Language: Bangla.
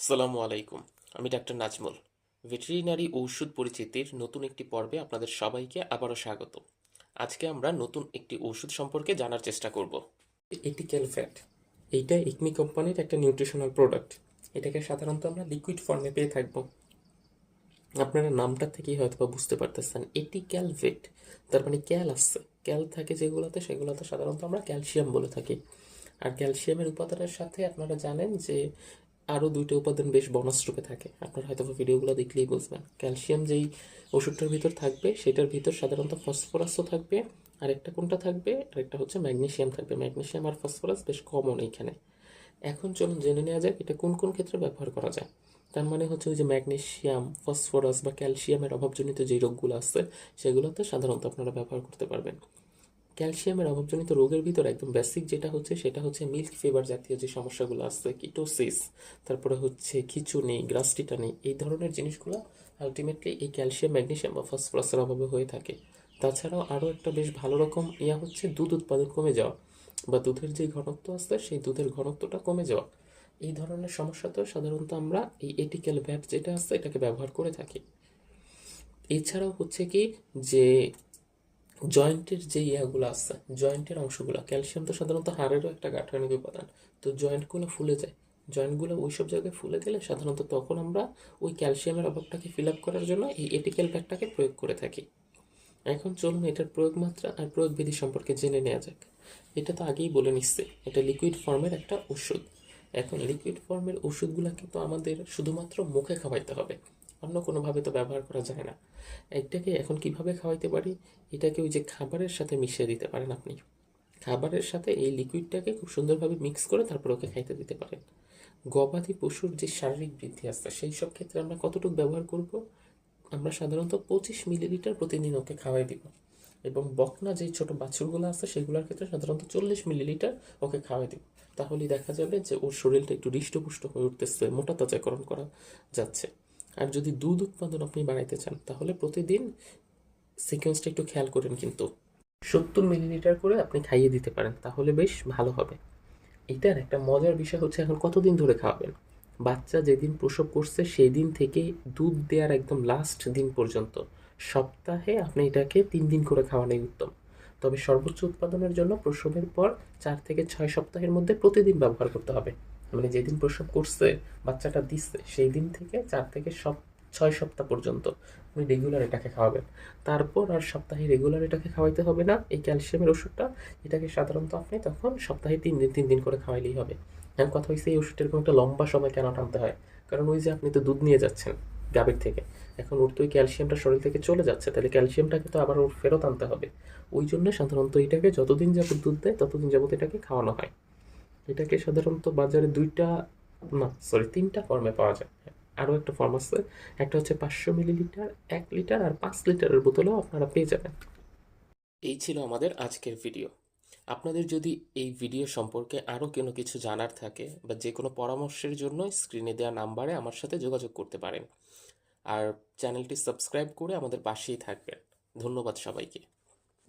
আসসালামু আলাইকুম, আমি ডাক্তার নাজমুল। ভেটেরিনারি ঔষধ পরিচিতির নতুন একটি পর্বে আপনাদের সবাইকে আবারও স্বাগত। আজকে আমরা নতুন একটি ওষুধ সম্পর্কে জানার চেষ্টা করব। এটি ক্যালফ্যাট এইটা ইকমি কোম্পানির একটা নিউট্রিশনাল প্রোডাক্ট এটাকে সাধারণত আমরা লিকুইড ফর্মে পেয়ে থাকব। আপনারা নামটা থেকেই হয়তো বা বুঝতে পারতেছেন। এটি ক্যালভেট তার মানে ক্যাল আসছে ক্যাল থাকে যেগুলোতে, সেগুলোতে সাধারণত আমরা ক্যালসিয়াম বলে থাকি। আর ক্যালসিয়ামের উপাদানের সাথে আপনারা জানেন যে আরও দুইটা উপাদান বেশ বনাস থাকে। আপনারা হয়তো ভিডিওগুলো দেখলেই বুঝবেন। ক্যালসিয়াম যেই ওষুধটার ভিতর থাকবে, সেটার ভিতর সাধারণত ফসফরাসও থাকবে। আর একটা কোনটা থাকবে? আর একটা হচ্ছে ম্যাগনেশিয়াম থাকবে। ম্যাগনেশিয়াম আর ফসফরাস বেশ কমন এইখানে। এখন চলুন জেনে নেওয়া যাক এটা কোন কোন ক্ষেত্রে ব্যবহার করা যায়। তার মানে হচ্ছে ওই যে ম্যাগনেশিয়াম ফসফরাস বা ক্যালসিয়ামের অভাবজনিত যে রোগগুলো আছে, সেগুলোতে সাধারণত আপনারা ব্যবহার করতে পারবেন। ক্যালসিয়ামের অভাবজনিত রোগের ভিতর একদম বেসিক যেটা হচ্ছে, সেটা হচ্ছে মিল্ক ফিভার জাতীয় যে সমস্যাগুলো আসছে কিটোসিস তারপরে হচ্ছে খিচুনি গ্রাস্টিটানি এই ধরনের জিনিসগুলো আলটিমেটলি এই ক্যালসিয়াম ম্যাগনেশিয়াম বা ফসফরাসের অভাবে হয়ে থাকে। তাছাড়াও আরও একটা বেশ ভালো রকম ইয়া হচ্ছে, দুধ উৎপাদন কমে যাওয়া বা দুধের যে ঘনত্ব আছে, সেই দুধের ঘনত্বটা কমে যাওয়া। এই ধরনের সমস্যা তো সাধারণত আমরা এই এটিক্যাল ভ্যাট যেটা আছে, এটাকে ব্যবহার করে থাকি। এছাড়াও হচ্ছে কি যে জয়েন্টের যে ইয়াগুলো আছে জয়েন্টের অংশগুলো ক্যালসিয়াম তো সাধারণত হাড়েরও একটা গাঠনিক উপাদান। তো জয়েন্টগুলো ফুলে যায়। জয়েন্টগুলো ওই সব জায়গায় ফুলে গেলে সাধারণত তখন আমরা ওই ক্যালসিয়ামের অভাবটাকে ফিল আপ করার জন্য এই এটিক্যাল ব্যাগটাকে প্রয়োগ করে থাকি। এখন চলুন এটার প্রয়োগ মাত্রা আর প্রয়োগ বিধি সম্পর্কে জেনে নেওয়া যাক। এটা তো আগেই বলে নিচ্ছে, এটা লিকুইড ফর্মের একটা ওষুধ। এখন লিকুইড ফর্মের ওষুধগুলো কিন্তু আমাদের শুধুমাত্র মুখে খাওয়াইতে হবে। অন্য কোনোভাবে তো ব্যবহার করা যায় না। এটাকে এখন কীভাবে খাওয়াইতে পারি? এটাকে ওই যে খাবারের সাথে মিশিয়ে দিতে পারেন আপনি। খাবারের সাথে এই লিকুইডটাকে খুব সুন্দরভাবে মিক্স করে তারপর ওকে খাইতে দিতে পারেন। গবাদি পশুর যে শারীরিক বৃদ্ধি আছে, সেই সব ক্ষেত্রে আমরা কতটুকু ব্যবহার করব? আমরা সাধারণত পঁচিশ মিলিলিটার প্রতিদিন ওকে খাওয়াই দিব। এবং বকনা যে ছোট বাছুরগুলো আছে, সেগুলোর ক্ষেত্রে সাধারণত চল্লিশ মিলিলিটার ওকে খাওয়াই দিব। তাহলেই দেখা যাবে যে ওর শরীরটা একটু হৃষ্টপুষ্ট হয়ে উঠতেছে, মোটা তাজাকরণ করা যাচ্ছে। আর যদি দুধ উৎপাদন আপনি বাড়াইতে চান, তাহলে প্রতিদিন সিকোয়েন্সটা একটু খেয়াল করেন কিন্তু। সত্তর মিলিলিটার করে আপনি খাইয়ে দিতে পারেন, তাহলে বেশ ভালো হবে। এটার একটা মজার বিষয় হচ্ছে এখন কতদিন ধরে খাওয়াবেন? বাচ্চা যেদিন প্রসব করছে সেই দিন থেকে দুধ দেওয়ার একদম লাস্ট দিন পর্যন্ত। সপ্তাহে আপনি এটাকে তিন দিন করে খাওয়ানোই উত্তম। তবে সর্বোচ্চ উৎপাদনের জন্য প্রসবের পর চার থেকে ছয় সপ্তাহের মধ্যে প্রতিদিন ব্যবহার করতে হবে। মানে যেদিন প্রসব করছে, বাচ্চাটা দিচ্ছে সেই দিন থেকে চার থেকে সব ছয় সপ্তাহ পর্যন্ত আপনি রেগুলার এটাকে খাওয়াবেন। তারপর আর সপ্তাহে রেগুলার এটাকে খাওয়াইতে হবে না। এই ক্যালসিয়ামের ওষুধটা, এটাকে সাধারণত আপনি তখন সপ্তাহে তিন দিন তিন দিন করে খাওয়াইলেই হবে। এখন কথা হয়েছে এই ওষুধটা এরকম একটা লম্বা সময় কেন টানতে হয়? কারণ ওই যে আপনি তো দুধ নিয়ে যাচ্ছেন গাভীর থেকে। এখন ওর তো ওই ক্যালসিয়ামটা শরীর থেকে চলে যাচ্ছে, তাহলে ক্যালসিয়ামটাকে তো আবার ওর ফেরত আনতে হবে। ওই জন্য সাধারণত এটাকে যতদিন যাবত দুধ দেয়, ততদিন যাবত এটাকে খাওয়ানো হয়। এটাকে সাধারণত বাজারে দুইটা, না সরি তিনটা ফর্মে পাওয়া যায়। আরও একটা ফর্ম আছে, একটা হচ্ছে পাঁচশো মিলিলিটার এক লিটার আর পাঁচ লিটারের বোতলেও আপনারা পেয়ে যাবেন। এই ছিল আমাদের আজকের ভিডিও আপনাদের যদি এই ভিডিও সম্পর্কে আরও কোনো কিছু জানার থাকে বা যে কোনো পরামর্শের জন্য স্ক্রিনে দেওয়া নাম্বারে আমার সাথে যোগাযোগ করতে পারেন। আর চ্যানেলটি সাবস্ক্রাইব করে আমাদের পাশেই থাকবেন। ধন্যবাদ সবাইকে।